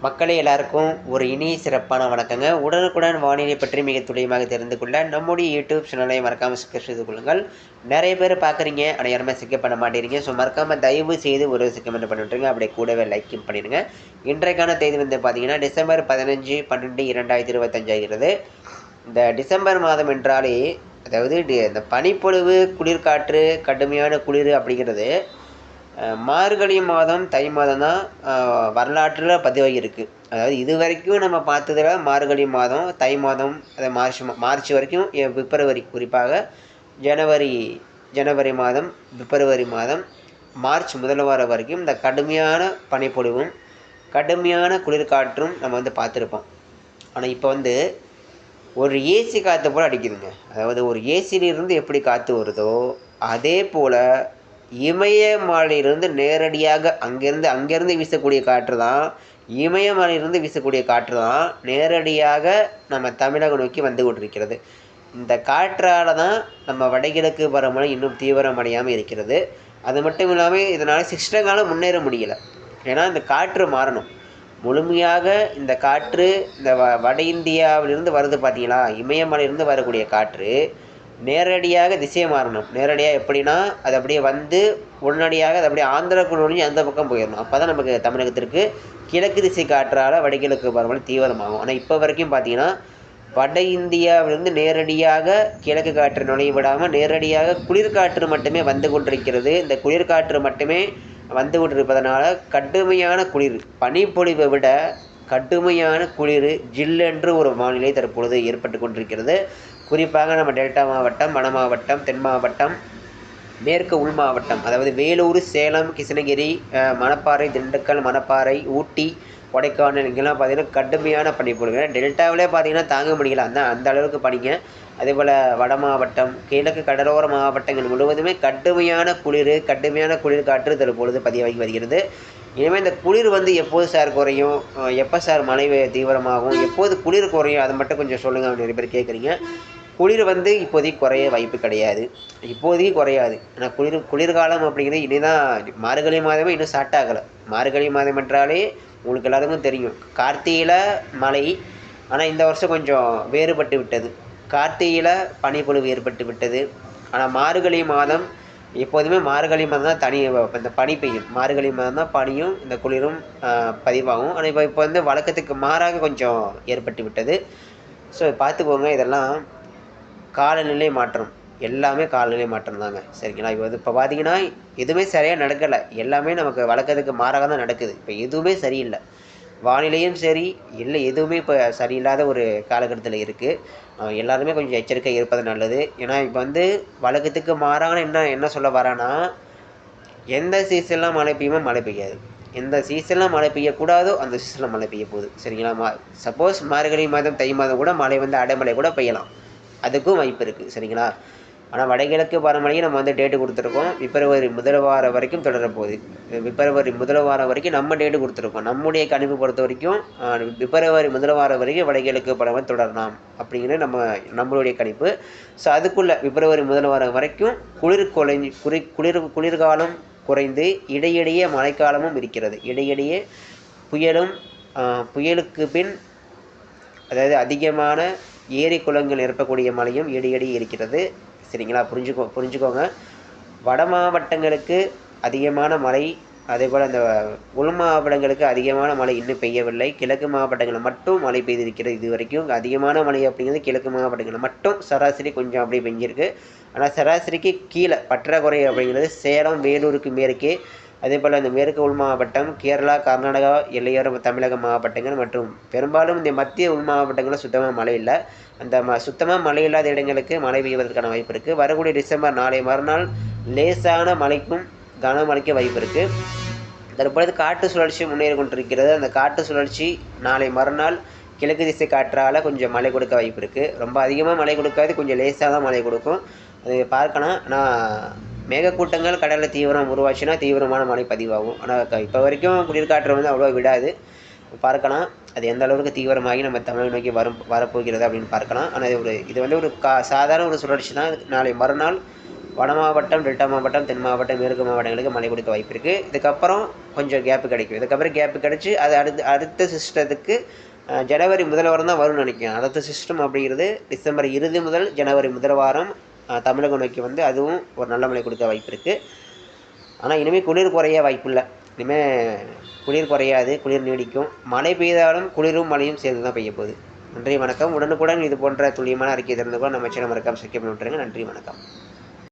மக்களே எல்லாருக்கும் ஒரு இனிய சிறப்பான வணக்கங்க. உடனுக்குடன் வானிலை பற்றி மிக துல்லியமாக தெரிந்து கொள்ள நம்முடைய யூடியூப் சேனலை மறக்காமல் சிக்கப் செய்து கொள்ளுங்கள். நிறைய பேர் பார்க்குறீங்க ஆனால் யாருமே பண்ண மாட்டேறீங்க. ஸோ மறக்காமல் தயவு செய்து ஒரு சிக்கமெண்ட் பண்ணிட்டுருங்க அப்படியே கூடவே லைக்கும் பண்ணிடுங்க. இன்றைக்கான தேதி வந்து பார்த்தீங்கன்னா டிசம்பர் பதினஞ்சு பன்னெண்டு இரண்டாயிரத்தி இருபத்தஞ்சாகிறது இந்த டிசம்பர் மாதம் என்றாலே அதாவது டி- இந்த பனிப்பொழிவு குளிர்காற்று கடுமையான குளிர் அப்படிங்கிறது மார்கழி மாதம் தை மாதம் தான் வரலாற்றில் பதிவாகியிருக்கு. அதாவது இது வரைக்கும் நம்ம பார்த்ததுல மார்கழி மாதம் தை மாதம் அது மார்ச் மா- மார்ச் வரைக்கும் பிப்ரவரி குறிப்பாக ஜனவரி ஜனவரி மாதம் பிப்ரவரி மாதம் மார்ச் முதல் வாரம் வரைக்கும் இந்த கடுமையான பனிப்பொழிவும் கடுமையான குளிர்காற்றும் நம்ம வந்து பார்த்துருப்போம். ஆனால் இப்போ வந்து ஒரு ஏசி காற்று போல் அடிக்குதுங்க. அதாவது ஒரு ஏசியிலிருந்து எப்படி காற்று வருதோ அதே போல் இமயமலையிலிருந்து நேரடியாக அங்கேருந்து அங்கேருந்து வீசக்கூடிய காற்று தான் இமயமலையிலிருந்து வீசக்கூடிய காற்று தான் நேரடியாக நம்ம தமிழகம் நோக்கி வந்து கொண்டிருக்கிறது. இந்த காற்றால் தான் நம்ம வடகிழக்கு பருவமழை இன்னும் தீவிரமடையாமல் இருக்கிறது. அது மட்டும் இல்லாமல் இதனால் சிஸ்டங்காலம் முன்னேற முடியல. ஏன்னா இந்த காற்று மாறணும். முழுமையாக இந்த காற்று இந்த வ வட இந்தியாவிலிருந்து வருது பார்த்தீங்களா? இமயமலையிலிருந்து வரக்கூடிய காற்று நேரடியாக திசையை மாறணும். நேரடியாக எப்படின்னா அது அப்படியே வந்து உடனடியாக அது அப்படியே ஆந்திராக்குள்ள நுழைஞ்சு அந்த பக்கம் போயிடணும். அப்போ தான் நமக்கு தமிழகத்திற்கு கிழக்கு திசை காற்றால் வடகிழக்கு பருவமழை தீவிரமாகும். ஆனால் இப்போ வரைக்கும் பார்த்தீங்கன்னா வட இந்தியாவிலிருந்து நேரடியாக கிழக்கு காற்று நுழைய விடாமல் நேரடியாக குளிர்காற்று மட்டுமே வந்து கொண்டிருக்கிறது. இந்த குளிர்காற்று மட்டுமே வந்து கொண்டிருப்பதனால கடுமையான குளிர் பனிப்பொழிவை விட கடுமையான குளிர் ஜில்லென்று ஒரு வானிலை தற்பொழுது ஏற்பட்டு கொண்டிருக்கிறது. குறிப்பாக நம்ம டெல்டா மாவட்டம் வட மாவட்டம் தென் மாவட்டம் மேற்கு உள் மாவட்டம் அதாவது வேலூர் சேலம் கிருஷ்ணகிரி மணப்பாறை திண்டுக்கல் மணப்பாறை ஊட்டி கொடைக்கானல் இங்கெல்லாம் பார்த்தீங்கன்னா கடுமையான பனி பொழிவு டெல்டாவிலே பார்த்தீங்கன்னா தாங்க முடியல. அந்த அந்த அளவுக்கு பனிங்க. அதே போல் வட மாவட்டம் கிழக்கு கடலோர மாவட்டங்கள் முழுவதுமே கடுமையான குளிர் கடுமையான குளிர் காற்று தற்பொழுது பதிவாகி வருகிறது. இனிமேல் இந்த குளிர் வந்து எப்போது சார் குறையும்? எப்போ சார் மழை தீவிரமாகும்? எப்போது குளிர் குறையும்? அதை மட்டும் கொஞ்சம் சொல்லுங்கள் நிறைய பேர் கேட்குறீங்க. குளிர் வந்து இப்போதைக்கு குறைய வாய்ப்பு கிடையாது. இப்போதைக்கு குறையாது. ஆனால் குளிர் குளிர்காலம் அப்படிங்கிறது இனி தான் மார்கழி மாதமே இன்னும் ஸ்டார்ட் ஆகலை. மார்கழி மாதம் என்றாலே உங்களுக்கு எல்லாருக்கும் தெரியும். கார்த்திகையில் மழை ஆனால் இந்த வருஷம் கொஞ்சம் வேறுபட்டு விட்டது. கார்த்திகையில் பனிப்பொழிவு ஏற்பட்டு விட்டது. ஆனால் மார்கழி மாதம் எப்போதுமே மார்கழி மாதம் தான் தனி இந்த பனி பெய்யும். மார்கழி மாதம் தான் பனியும் இந்த குளிரும் பதிவாகும். ஆனால் இப்போ இப்போ வந்து வழக்கத்துக்கு மாறாக கொஞ்சம் ஏற்பட்டு விட்டது. ஸோ பார்த்துக்கோங்க. இதெல்லாம் காலநிலை மாற்றம். எல்லாமே காலநிலை மாற்றம் தாங்க. சரிங்களா? இப்போ வந்து இப்போ பார்த்தீங்கன்னா எதுவுமே சரியாக நடக்கலை. எல்லாமே நமக்கு வழக்கத்துக்கு மாறாக தான் நடக்குது. இப்போ எதுவுமே சரியில்லை. வானிலையும் சரி இல்லை எதுவுமே இப்போ சரியில்லாத ஒரு காலகட்டத்தில் இருக்குது எல்லாருமே கொஞ்சம் எச்சரிக்கை இருப்பது நல்லது. ஏன்னா இப்போ வந்து வழக்கத்துக்கு மாறான என்ன என்ன சொல்ல வரான்னா எந்த சீசன்லாம் மழை பெய்யுமோ மழை பெய்யாது. எந்த சீசன்லாம் மழை பெய்யக்கூடாதோ அந்த சீசனில் மழை பெய்ய போகுது. சரிங்களா? மா சப்போஸ் மார்கழி மாதம் தை மாதம் கூட மழை வந்து அடைமழை கூட பெய்யலாம். அதுக்கும் வாய்ப்பு இருக்குது சரிங்களா? ஆனால் வடகிழக்கு பருவமழையை நம்ம வந்து டேட்டு கொடுத்துருக்கோம். பிப்ரவரி முதல் வாரம் வரைக்கும் தொடரப்போகுது பிப்ரவரி முதல் வாரம் வரைக்கும் நம்ம டேட்டு கொடுத்துருக்கோம். நம்முடைய கணிப்பு பொறுத்த வரைக்கும் பிப்ரவரி முதல் வாரம் வரைக்கும் வடகிழக்கு பருவமழை தொடரலாம் அப்படிங்கிறது நம்ம நம்மளுடைய கணிப்பு. ஸோ அதுக்குள்ளே பிப்ரவரி முதல் வாரம் வரைக்கும் குளிர் குறைஞ்சி குளி குளிர் குளிர்காலம் குறைந்து இடையிடையே மழைக்காலமும் இருக்கிறது. இடையிடையே புயலும் புயலுக்கு பின் அதாவது அதிகமான ஏரி குளங்கள் நிரப்பக்கூடிய மழையும் இடையிடையே இருக்கிறது. சரிங்களா? புரிஞ்சுக்கோ புரிஞ்சுக்கோங்க. வட மாவட்டங்களுக்கு அதிகமான மழை அதே போல் அந்த உள் மாவட்டங்களுக்கு அதிகமான மழை இன்னும் பெய்யவில்லை. கிழக்கு மாவட்டங்களில் மட்டும் மழை பெய்திருக்கிறது இது வரைக்கும் அதிகமான மழை அப்படிங்கிறது கிழக்கு மாவட்டங்களில் மட்டும் சராசரி கொஞ்சம் அப்படியே பெஞ்சிருக்கு. ஆனால் சராசரிக்கு கீழே பற்றாக்குறை அப்படிங்கிறது சேலம் வேலூருக்கு மேற்கே அதே போல் இந்த மேற்கு உள் மாவட்டம் கேரளா கர்நாடகா எல்லையோர தமிழக மாவட்டங்கள் மற்றும் பெரும்பாலும் இந்த மத்திய உள் மாவட்டங்களில் சுத்தமாக மழை இல்லை. அந்த ம சுத்தமாக மழை இல்லாத இடங்களுக்கு மழை பெய்வதற்கான வாய்ப்பு இருக்குது வரக்கூடிய டிசம்பர் நாளை மறுநாள் லேசான மழைக்கும் கனமழைக்கும் வாய்ப்பு இருக்குது தற்பொழுது காட்டு சுழற்சி முன்னேறி கொண்டிருக்கிறது. அந்த காட்டு சுழற்சி நாளை மறுநாள் கிழக்கு திசை காற்றால் கொஞ்சம் மழை கொடுக்க வாய்ப்பு இருக்குது ரொம்ப அதிகமாக மழை கொடுக்காது கொஞ்சம் லேசாக தான் மழை கொடுக்கும். அது பார்க்கலாம் ஆனால் மேகக்கூட்டங்கள் கடலில் தீவிரம் உருவாச்சுன்னா தீவிரமான மழை பதிவாகும். ஆனால் இப்போ வரைக்கும் குளிர்காற்று வந்து அவ்வளோ விடாது. பார்க்கலாம். அது எந்த அளவுக்கு தீவிரமாகி நம்ம தமிழ் நோக்கி வரும் வரப்போகிறது அப்படின்னு பார்க்கலாம். ஆனால் இது ஒரு இது வந்து ஒரு கா சாதாரண ஒரு சுழற்சி தான். நாளை மறுநாள் வட மாவட்டம் டெல்டா மாவட்டம் தென் மாவட்டம் மேற்கு மாவட்டங்களுக்கு மழை கொடுக்க வாய்ப்பு இருக்குது இதுக்கப்புறம் கொஞ்சம் கேப்பு கிடைக்கும். இதுக்கப்புறம் கேப்பு கிடச்சி அது அடுத்து அடுத்த சிஸ்டத்துக்கு ஜனவரி முதல் வாரம் தான் வரும்னு நினைக்கிறேன். அடுத்த சிஸ்டம் அப்படிங்கிறது டிசம்பர் இறுதி முதல் ஜனவரி முதல் வாரம் தமிழக தமிழகம் நோக்கி வந்து அதுவும் ஒரு நல்ல மழை கொடுக்க வாய்ப்பு இருக்குது ஆனால் இனிமேல் குளிர் குறைய வாய்ப்பு இல்லை. இனிமேல் குளிர் குறையாது குளிர் நீடிக்கும். மழை பெய்தாலும் குளிரும் மழையும் சேர்ந்து தான் பெய்ய போகுது. நன்றி வணக்கம். உடனுக்குடன் இது போன்ற துல்லியமான அறிக்கை திறந்து கூட நம்ம சேனல் மறக்காமல் சப்ஸ்கிரைப் பண்ணி விட்டுருங்க. நன்றி வணக்கம்.